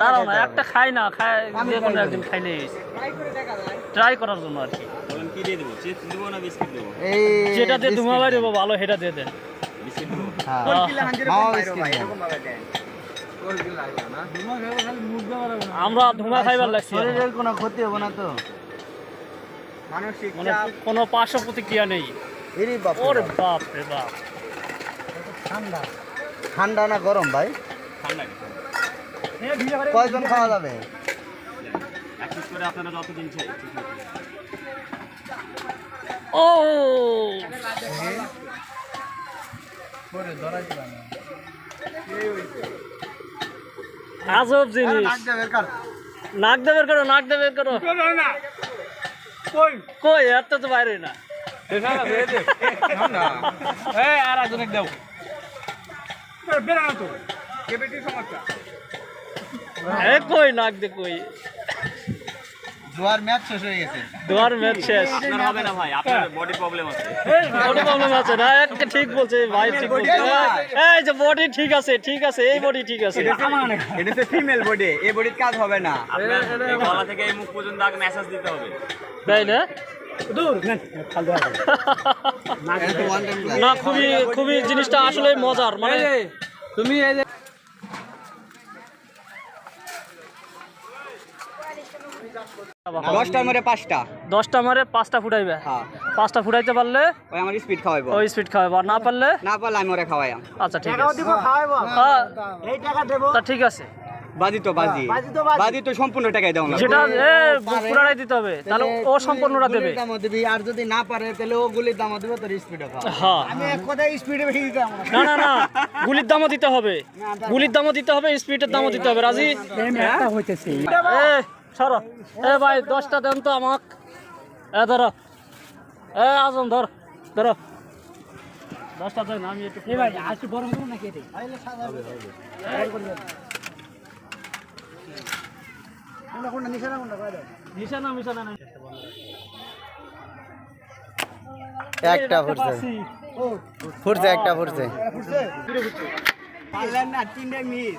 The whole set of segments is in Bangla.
দাঁড়াও না একটা খাই না খাই যে কোনো একদিন খাইলে ট্রাই করার জন্য আর কি। বলেন কি দিয়ে দেবো? চিপস দেবো না বিস্কিট দেবো? এই যেটা দিয়ে ধুমা বাইরে ভালো সেটা দিয়ে দেন। বিস্কিট দেবো? হ্যাঁ। আমরা ধুমা খাইবার লাগছি। কোনো ক্ষতি হবে না তো। মানে কোনো পার্শ্ব প্রতিক্রিয়া নেই। ওরে বাপ। রে বাপ। ঠান্ডা। না গরম ভাই? ঠান্ডা কয়জন খাওয়া যাবে? এক পিস করে আপনারা যত দিন চাই ও আজব জিনিস নাক দেবের করো নাক দেবের করো। কই? এত তো বাইরে না। এ কই নাক দে কই? জোয়ার ম্যাচ শেষ হয়ে গেছে। দোয়ার ম্যাচ শেষ। আপনার হবে না ভাই আপনার বডি প্রবলেম আছে। কোনো প্রবলেম আছে না একটা ঠিক বলছে ভাই ঠিক বলছে। এই যে বডি ঠিক আছে ঠিক আছে এই বডি ঠিক আছে। এটা হচ্ছে ফিমেল বডি এই বডির কাজ হবে না। আপনার গলা থেকে এই মুখ পর্যন্ত আগে মেসেজ দিতে হবে। তাই না? তো না খুবই খুবই জিনিসটা আসলে মজার মানে তুমি এই যে দশটার পাঁচটা দশটা মারে পাঁচটা ফুটাইবে হ্যাঁ পাঁচটা ফুটাইতে পারলে ওই আমার স্পিড খাওয়াইবো ওই স্পিড খাওয়াবে আর না পারলে না পারলে আমি ওরে খাওয়াই আচ্ছা ঠিক আছে হ্যাঁ, তা ঠিক আছে বাজি তো বাজি বাজি তো সম্পূর্ণ টাকাই দাও না যেটা পুরাটাই দিতে হবে তাহলে ও সম্পূর্ণটা দেবে দামও দিবি আর যদি না পারে তাহলে ও গুলির দামও দিবে তোর স্পিডও হ্যাঁ আমি এক কথায় স্পিডে বেশি দিতাম না না না গুলির দামও দিতে হবে গুলির দামও দিতে হবে স্পিডের দামও দিতে হবে রাজি এ সরো। এ ভাই দশটা দেন তো আমাক। এ ধরো। এ আজম ধর ধরো। দশটা দেন আমি একটু ভাই আসি বড় করুন নাকি নিশানা মিশানা নাই। একটা ফুটছে। ফুটছে একটা ফুটছে। না তিনটে মিস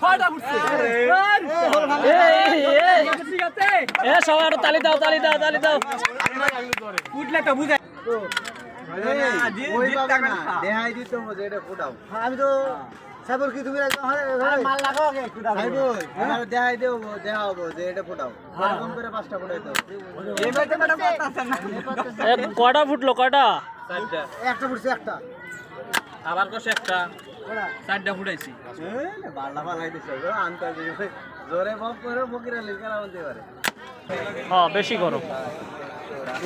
ছয়টা ফুটছে এ সবাই আরও তালি দাও তালি দাও তালি দাও ফুটলে তো বুঝাই দেহাই দিত মজে এটা ফুটাও আমি তো সাবর কি তুমি মাল লাগাও আগে ফুটাও সাইবুল দেহাই দেও দেখাবো যে এটা ফুটাও এরকম করে পাঁচটা ফুটাই দাও এবার তো এটা পাতাছেন না এ কয়টা ফুটলো কটা একটা ফুটছে একটা আবার কষে একটা। চারটা ফুটাইছি। বাল্লা দিছে জোরে বক করে বকিরা লিখা বলতে পারে। হ্যাঁ বেশি গরম।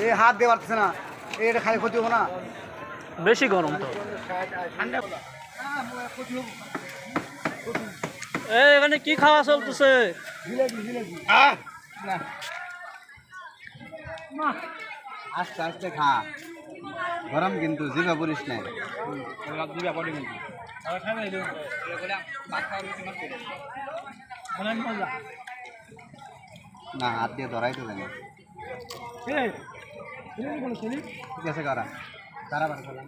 এই হাত দিয়ে পারতেছে না এটা খালি ক্ষতি হব না। বেশি গরম তো। এ এখানে কি খাওয়া চলতেছে? আস্তে আস্তে খা। গরম কিন্তু জিভে পড়িস নাই। না, হাত দিয়ে ধরাই তো না ঠিক আছে, কারা? কারা বার করলাম